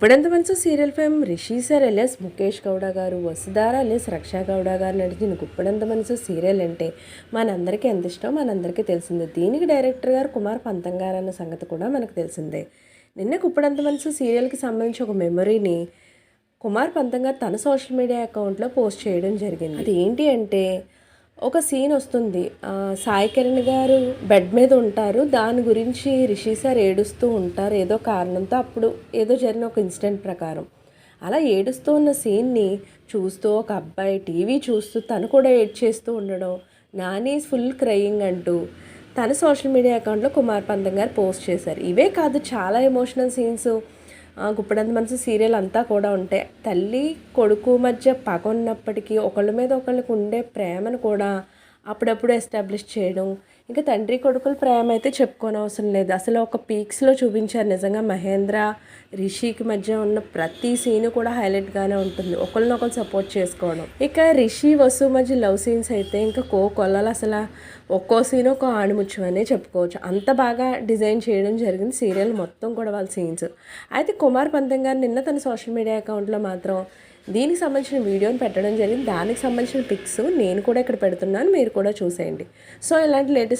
Guppedantha Manasu serial fame Rishi sir L S Mukesh Gowda garu Vasudhara L S రక్షా గౌడ గారు నడిచిన గుప్పడంత మనసు serial అంటే మనందరికీ ఎంత ఇష్టం? మనందరికీ తెలిసిందే. దీనికి డైరెక్టర్ గారు కుమార్ పంతం గారు అన్న సంగతి కూడా మనకు తెలిసిందే. నిన్న గుప్పడంత మనసు సీరియల్కి సంబంధించి ఒక మెమరీని కుమార్ పంతం గారు తన సోషల్ మీడియా అకౌంట్లో పోస్ట్ చేయడం జరిగింది. అది ఏంటి అంటే ఒక సీన్ వస్తుంది. సాయి కిరణ్ గారు బెడ్ మీద ఉంటారు. దాని గురించి రిషి సార్ ఏడుస్తూ ఉంటారు. ఏదో కారణంతో అప్పుడు ఏదో జరిగిన ఒక ఇన్సిడెంట్ ప్రకారం. అలా ఏడుస్తూ ఉన్న సీన్ని చూస్తూ ఒక అబ్బాయి టీవీ చూస్తూ తను కూడా ఏడ్ చేస్తూ ఉండడం నాని ఫుల్ క్రయింగ్ అంటూ తన సోషల్ మీడియా అకౌంట్లో కుమార్ పంతం గారు పోస్ట్ చేశారు. ఇవే కాదు చాలా ఎమోషనల్ సీన్స్. గుప్పడంత మనసు సీరియల్ అంతా కూడా ఉంటాయి తల్లి కొడుకు మధ్య పగ ఉన్నప్పటికీ ఒకళ్ళ మీద ఒకళ్ళకు ఉండే ప్రేమను కూడా అప్పుడప్పుడు ఎస్టాబ్లిష్ చేయడం ఇంకా తండ్రి కొడుకుల ప్రేమ అయితే చెప్పుకోనవసరం లేదు. అసలు ఒక పీక్స్లో చూపించారు నిజంగా మహేంద్ర రిషికి మధ్య ఉన్న ప్రతి సీన్ కూడా హైలైట్గానే ఉంటుంది. ఒకరినొకరు సపోర్ట్ చేసుకోవడం. ఇక రిషి వసు మధ్య లవ్ సీన్స్ అయితే ఇంకా కో కొల్లలు అసలు ఒక్కో సీన్ ఒక ఆణిముత్యం అనే చెప్పుకోవచ్చు. అంత బాగా డిజైన్ చేయడం జరిగింది సీరియల్ మొత్తం కూడా వాళ్ళ సీన్స్. అయితే కుమార్ పంతం గారు నిన్న తన సోషల్ మీడియా అకౌంట్లో మాత్రం దీనికి సంబంధించిన వీడియోని పెట్టడం జరిగింది. దానికి సంబంధించిన పిక్స్ నేను కూడా ఇక్కడ పెడుతున్నాను. మీరు కూడా చూసేయండి. సో ఇలాంటి లేటెస్ట్